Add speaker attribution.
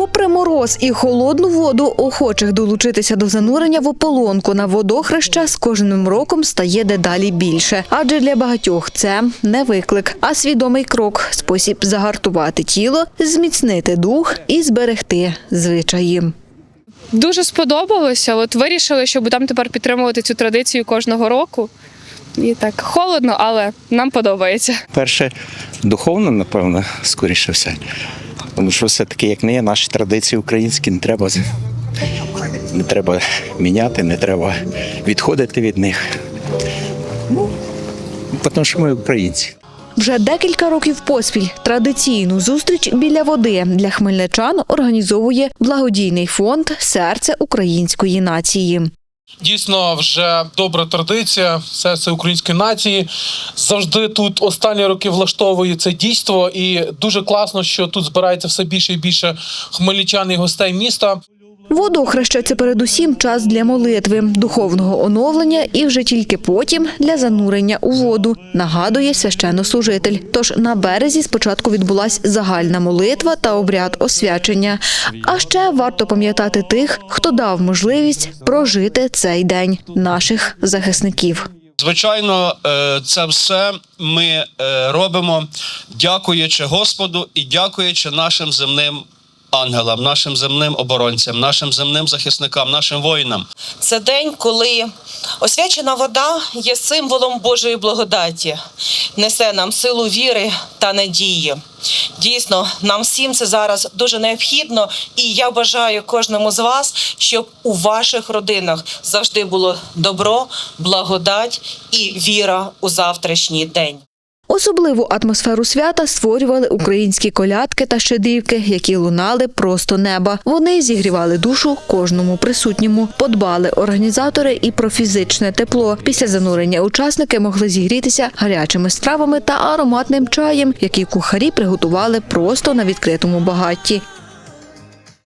Speaker 1: Попри мороз і холодну воду, охочих долучитися до занурення в ополонку на водохреща з кожним роком стає дедалі більше. Адже для багатьох це не виклик, а свідомий крок, спосіб загартувати тіло, зміцнити дух і зберегти звичаї.
Speaker 2: Дуже сподобалося. От вирішили, що будемо тепер підтримувати цю традицію кожного року. І так холодно, але нам подобається.
Speaker 3: Перше, духовно, напевно, скоріше все. Тому що все-таки, як не є, наші традиції українські не треба, не треба міняти, не треба відходити від них. Ну, тому що ми українці.
Speaker 1: Вже декілька років поспіль традиційну зустріч біля води для хмельничан організовує благодійний фонд Серце української нації.
Speaker 4: Дійсно, вже добра традиція серце української нації. Завжди тут останні роки влаштовує це дійство, і дуже класно, що тут збирається все більше і більше хмельничан і гостей міста.
Speaker 1: Водохреща – це передусім час для молитви, духовного оновлення і вже тільки потім для занурення у воду, нагадує священнослужитель. Тож на березі спочатку відбулась загальна молитва та обряд освячення. А ще варто пам'ятати тих, хто дав можливість прожити цей день наших захисників.
Speaker 5: Звичайно, е, це все ми е, робимо, дякуючи Господу і дякуючи нашим земним ангелам, нашим земним оборонцям, нашим земним захисникам, нашим воїнам.
Speaker 6: Це день, коли освячена вода є символом Божої благодаті, несе нам силу віри та надії. Дійсно, нам всім це зараз дуже необхідно, і я бажаю кожному з вас, щоб у ваших родинах завжди було добро, благодать і віра у завтрашній день.
Speaker 1: Особливу атмосферу свята створювали українські колядки та щедрівки, які лунали просто неба. Вони зігрівали душу кожному присутньому. Подбали організатори і про фізичне тепло. Після занурення учасники могли зігрітися гарячими стравами та ароматним чаєм, які кухарі приготували просто на відкритому багатті.